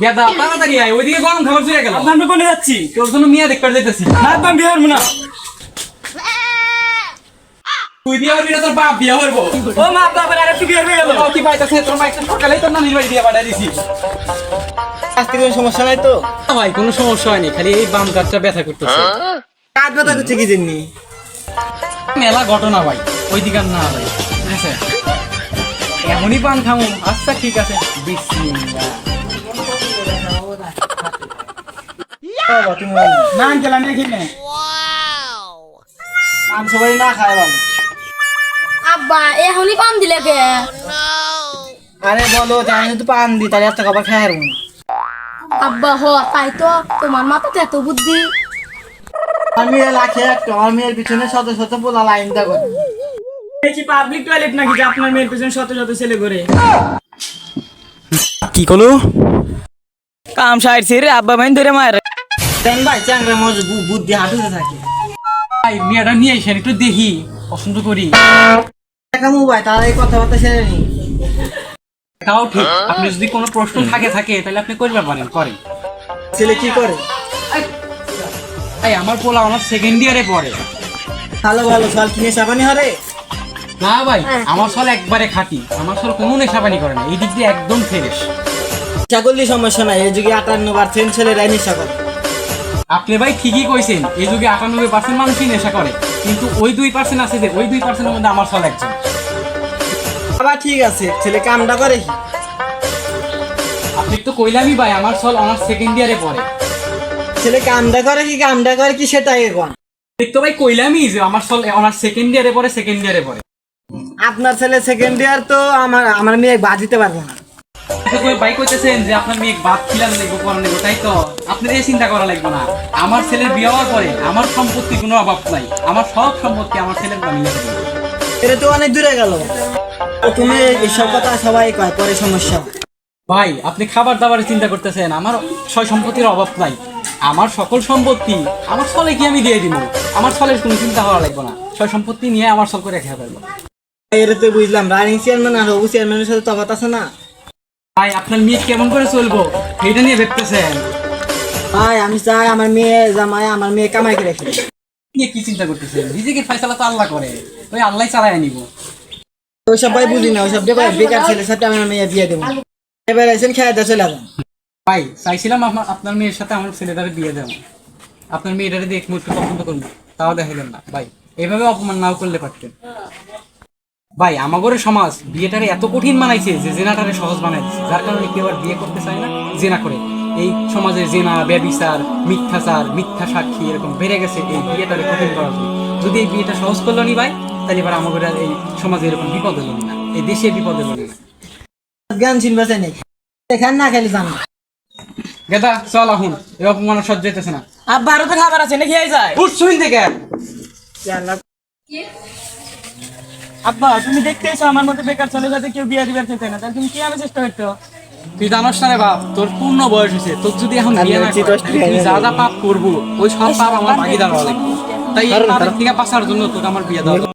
গেদা তাড়াতাড়ি আয় ওইদিকে গরম খাবার চলে গেল। আমি কোনে যাচ্ছি? তোর জন্য মিয়া দেখতে না আব্বা আমি বিয়ে করব না। তুই বিয়ে হবি না তোর বাপ বিয়ে হব ও মা আব্বা আবার আরেকটু বিয়ে হয়ে গেল কি পাইতেছে তোর মাইক সকালেই তোর নানির বাড়ি দিয়ে পাঠিয়ে দিছি। আজকে কোনো সমস্যা নাই তো? ভাই কোনো সমস্যা হয়নি খালি এই বাম কাঠটা ব্যথা করতেছে। কাজ ব্যথা করছে কি জন্য? মেলা ঘটনা ভাই ওই দিকে না ভাই। ঠিক আছে এমনই পান খামু আচ্ছা ঠিক আছে। বিসমিল্লাহ। আমি আব্বা হ তাই তো তোমার মাথাতে বুদ্ধি মেয়ে লাখে একটা পিছনে শত শত পোলা লাইন দেখো টয়লেট নাকি যে আপনার পেছনে শত শত ছেলে ঘুরে কি কলো কাম সাইডছি রে আব্বা মাইন ধরে মায়ের দেন ভাই চ্যাংরা মজ বুদ্ধি হাঁটুতে থাকে। ভাই মেয়েটা নিয়ে এসেন একটু দেখি পছন্দ করি। দেখামু ভাই তাহলে এই কথাবার্তা সেরে নি তাও ঠিক আপনি যদি কোনো প্রশ্ন থাকে থাকে তাহলে আপনি করতে পারেন করেন। ছেলে কি করে? ভাই আমার পোলা আমার সেকেন্ড ইয়ারে পড়ে। ভালো ভালো সাল কিনে সাবানি হরে? না ভাই আমার সল একবারে খাঁটি। আমার সল কোনো নেশাবানি করে না এই দিক দিয়ে একদম ফ্রেশ নেশা করলে সমস্যা নাই এই যুগে আটান্ন পার্সেন্ট ছেলেরাই নেশা করে। আপনি ভাই ঠিকই কইছেন এই যুগে আটানব্বই পার্সেন্ট মানুষই নেশা করে কিন্তু ওই দুই পার্সেন্ট আছে যে ওই দুই পার্সেন্টের মধ্যে আমার সল একজন। আবার ঠিক আছে ছেলে কামটা করে কি? আপনি তো কইলামই ভাই আমার সল অনার্স সেকেন্ড ইয়ারে পড়ে। ছেলে কামটা করে কি কামটা করে কি সেটাই এখন তো ভাই কইলামই যে আমার সল অনার্স সেকেন্ড ইয়ারে পড়ে সেকেন্ড ইয়ারে পড়ে। আপনার ছেলে সেকেন্ড ইয়ার তো আমার আমার মেয়ে বাদ দিতে পারব না। আপনি ভাই কইতেছেন যে আপনার মেয়ে বাদ খিলান লাগবে করা লাগবে তাই তো? আপনার এই চিন্তা করা লাগবে না। আমার ছেলের বিয়ে হওয়ার পরে আমার সম্পত্তি কোনো অভাব নাই। আমার সব সম্পত্তি আমার ছেলের নামে লিখে এটা তো অনেক দূরে গেল। তুমি এইসব কথা সবাই কয় পরে সমস্যা। ভাই আপনি খাবার দাবারের চিন্তা করতেছেন আমার সয় সম্পত্তির অভাব নাই। আমার সকল সম্পত্তি আমার ছলে কি আমি দিয়ে দিব? আমার ছলের কোনো চিন্তা করা লাগবে না। সয় সম্পত্তি নিয়ে আমার করে রেখে ফেলব। এটা তো বুঝলাম রানিং চেয়ারম্যান আর হবু চেয়ারম্যানের সাথে তফাৎ আছে না? ভাই আপনার মেয়ে কেমন করে চলবো? এইটা নিয়ে ভাবতেছেন? ভাই আমি চাই আমার মেয়ে জামাই আমার মেয়ে কামাই করে রেখে। নিয়ে কি চিন্তা করতেছেন? নিজেকে ফয়সালা তো আল্লাহ করে। ওই আল্লাহ চালায় নিব। ওইসব ভাই বুঝি না ওইসব ভাই বেকার ছেলের সাথে আমার মেয়ে বিয়ে দেবো। এবার এসেন খেয়ে দিয়ে চলে যাবেন ভাই চাইছিলাম আমার আপনার মেয়ের সাথে আমার ছেলেটারে বিয়ে দেবো আপনার মেয়েটারে দিয়ে একটু পছন্দ করব। তাও দেখাইলেন না। ভাই এভাবে অপমান নাও করলে পারতেন। ভাই আমাগরের সমাজ বিয়েটারে এত কঠিন বানাইছে যে জেনাটারে সহজ বানাই দিছে। যার কারণে কেউ আর বিয়ে করতে চায় না জেনা করে। এই সমাজে জেনা ব্যবিচার মিথ্যাচার মিথ্যা সাক্ষী এরকম বেড়ে গেছে এই বিয়েটারে কঠিন করার যদি এই বিয়েটা সহজ করল নি ভাই তাহলে এবার আমাদের এই সমাজে এরকম বিপদ হলো না। এই দেশে বিপদ হলো না। জ্ঞান চিনবাসে নেই। না খেলে জানো। গেদা চল আহুন। এই অপমান সহ্য হইতেছে না। আব্বা আরও তো খাবার আছে নাকি যায়? আব্বা তুমি দেখতে এসো আমার মতো বেকার চলে যাতে কেউ বিয়ে দিবার চাইতে না তাহলে তুমি কি আমি চেষ্টা করতো? তুই জানোস না রে বাপ তোর পূর্ণ বয়স হয়েছে তোর যদি এখন বিয়ে না করি, তুই যা যা পাপ করব ওই সব পাপ আমার ভাগিদার হবে তাই এই পাপের থেকে বাঁচার জন্য তোকে আমার বিয়ে দেওয়া